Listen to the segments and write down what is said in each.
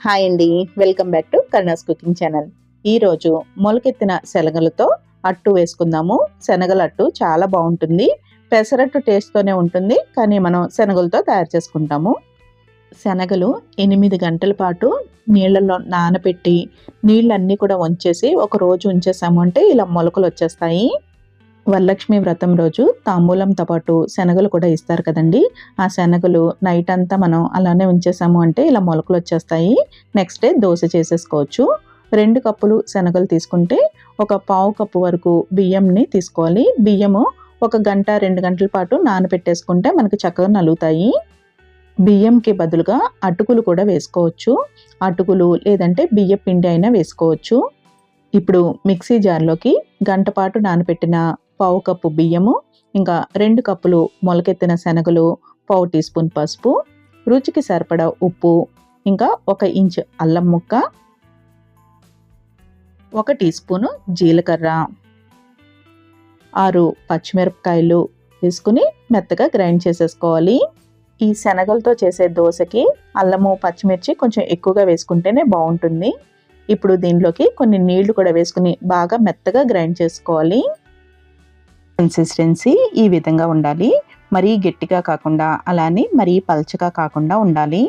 Hi అండి. Welcome back to Karuna's cooking channel. ఈరోజు మొలకెత్తిన శనగలతో అట్టు వేసుకుందాము. శనగల అట్టు చాలా బాగుంటుంది. పెసరట్టు టేస్ట్తోనే ఉంటుంది కానీ మనం శనగలతో తయారు చేసుకుంటాము. శనగలు ఎనిమిది గంటల పాటు నీళ్ళల్లో నానబెట్టి నీళ్ళన్నీ కూడా వంచేసి ఒక రోజు ఉంచేసాము అంటే ఇలా మొలకలు వచ్చేస్తాయి. వరలక్ష్మి వ్రతం రోజు తాంబూలంతో పాటు శనగలు కూడా ఇస్తారు కదండి. ఆ శనగలు నైట్ అంతా మనం అలానే ఉంచేసాము అంటే ఇలా మొలకలు వచ్చేస్తాయి. నెక్స్ట్ డే దోశ చేసేసుకోవచ్చు. రెండు కప్పులు శనగలు తీసుకుంటే ఒక పావు కప్పు వరకు బియ్యంని తీసుకోవాలి. బియ్యము ఒక గంట రెండు గంటల పాటు నానబెట్టేసుకుంటే మనకు చక్కగా నలుగుతాయి. బియ్యంకి బదులుగా అటుకులు కూడా వేసుకోవచ్చు. అటుకులు లేదంటే బియ్య పిండి అయినా వేసుకోవచ్చు. ఇప్పుడు మిక్సీ జార్లోకి గంట పాటు నానబెట్టిన పావు కప్పు బియ్యము ఇంకా రెండు కప్పులు మొలకెత్తిన శనగలు పావు టీ స్పూన్ పసుపు రుచికి సరిపడా ఉప్పు ఇంకా ఒక ఇంచ్ అల్లం ముక్క ఒక టీ స్పూను జీలకర్ర ఆరు పచ్చిమిరపకాయలు వేసుకుని మెత్తగా గ్రైండ్ చేసేసుకోవాలి. ఈ శనగలతో చేసే దోశకి అల్లము పచ్చిమిర్చి కొంచెం ఎక్కువగా వేసుకుంటేనే బాగుంటుంది. ఇప్పుడు దీనిలోకి కొన్ని నీళ్ళు కూడా వేసుకుని బాగా మెత్తగా గ్రైండ్ చేసుకోవాలి. కన్సిస్టెన్సీ ఈ విధంగా ఉండాలి. మరీ గట్టిగా కాకుండా అలానే మరీ పల్చగా కాకుండా ఉండాలి.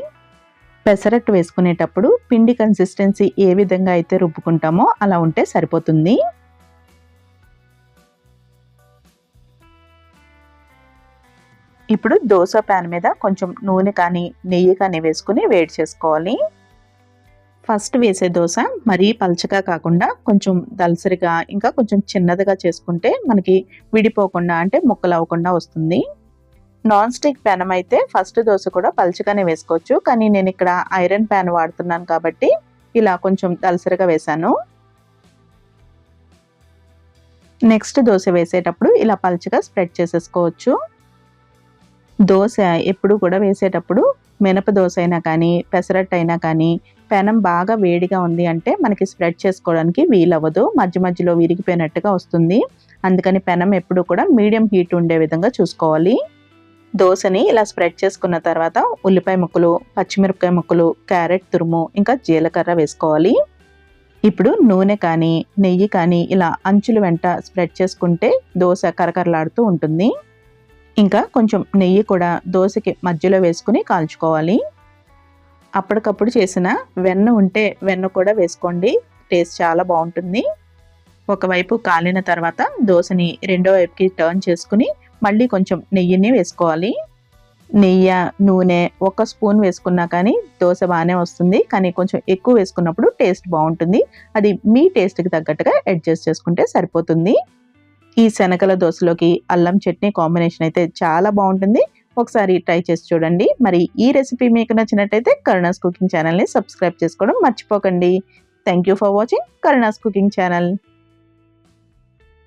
పెసరట్టు వేసుకునేటప్పుడు పిండి కన్సిస్టెన్సీ ఏ విధంగా అయితే రుబ్బుకుంటామో అలా ఉంటే సరిపోతుంది. ఇప్పుడు దోశ ప్యాన్ మీద కొంచెం నూనె కానీ నెయ్యి కానీ వేసుకుని వేడి చేసుకోవాలి. ఫస్ట్ వేసే దోశ మరీ పల్చగా కాకుండా కొంచెం దలసరిగా ఇంకా కొంచెం చిన్నదిగా చేసుకుంటే మనకి విడిపోకుండా అంటే ముక్కలు అవ్వకుండా వస్తుంది. నాన్ స్టిక్ పెనం అయితే ఫస్ట్ దోశ కూడా పల్చగానే వేసుకోవచ్చు. కానీ నేను ఇక్కడ ఐరన్ ప్యాన్ వాడుతున్నాను కాబట్టి ఇలా కొంచెం దలసరిగా వేశాను. నెక్స్ట్ దోశ వేసేటప్పుడు ఇలా పల్చగా స్ప్రెడ్ చేసేసుకోవచ్చు. దోశ ఎప్పుడు కూడా వేసేటప్పుడు మినప దోశ అయినా కానీ పెసరట్టు అయినా కానీ పెనం బాగా వేడిగా ఉంది అంటే మనకి స్ప్రెడ్ చేసుకోవడానికి వీలవ్వదు. మధ్య మధ్యలో విరిగిపోయినట్టుగా వస్తుంది. అందుకని పెనం ఎప్పుడు కూడా మీడియం హీట్ ఉండే విధంగా చూసుకోవాలి. దోశని ఇలా స్ప్రెడ్ చేసుకున్న తర్వాత ఉల్లిపాయ ముక్కలు పచ్చిమిరపకాయ ముక్కలు క్యారెట్ తురుము ఇంకా జీలకర్ర వేసుకోవాలి. ఇప్పుడు నూనె కానీ నెయ్యి కానీ ఇలా అంచుల వెంట స్ప్రెడ్ చేసుకుంటే దోశ కరకరలాడుతూ ఉంటుంది. ఇంకా కొంచెం నెయ్యి కూడా దోశకి మధ్యలో వేసుకుని కాల్చుకోవాలి. అప్పటికప్పుడు చేసిన వెన్న ఉంటే వెన్న కూడా వేసుకోండి. టేస్ట్ చాలా బాగుంటుంది. ఒకవైపు కాలిన తర్వాత దోశని రెండో వైపుకి టర్న్ చేసుకుని మళ్ళీ కొంచెం నెయ్యిని వేసుకోవాలి. నెయ్యి నూనె ఒక స్పూన్ వేసుకున్నా కానీ దోశ బాగానే వస్తుంది. కానీ కొంచెం ఎక్కువ వేసుకున్నప్పుడు టేస్ట్ బాగుంటుంది. అది మీ టేస్ట్కి తగ్గట్టుగా అడ్జస్ట్ చేసుకుంటే సరిపోతుంది. ఈ శనగల దోశలోకి అల్లం చట్నీ కాంబినేషన్ అయితే చాలా బాగుంటుంది. ఒకసారి ట్రై చేసి చూడండి. మరి ఈ రెసిపీ మీకు నచ్చినట్టయితే కరుణాస్ కుకింగ్ ఛానల్ని సబ్స్క్రైబ్ చేసుకోవడం మర్చిపోకండి. Thank you for watching Karuna's cooking channel.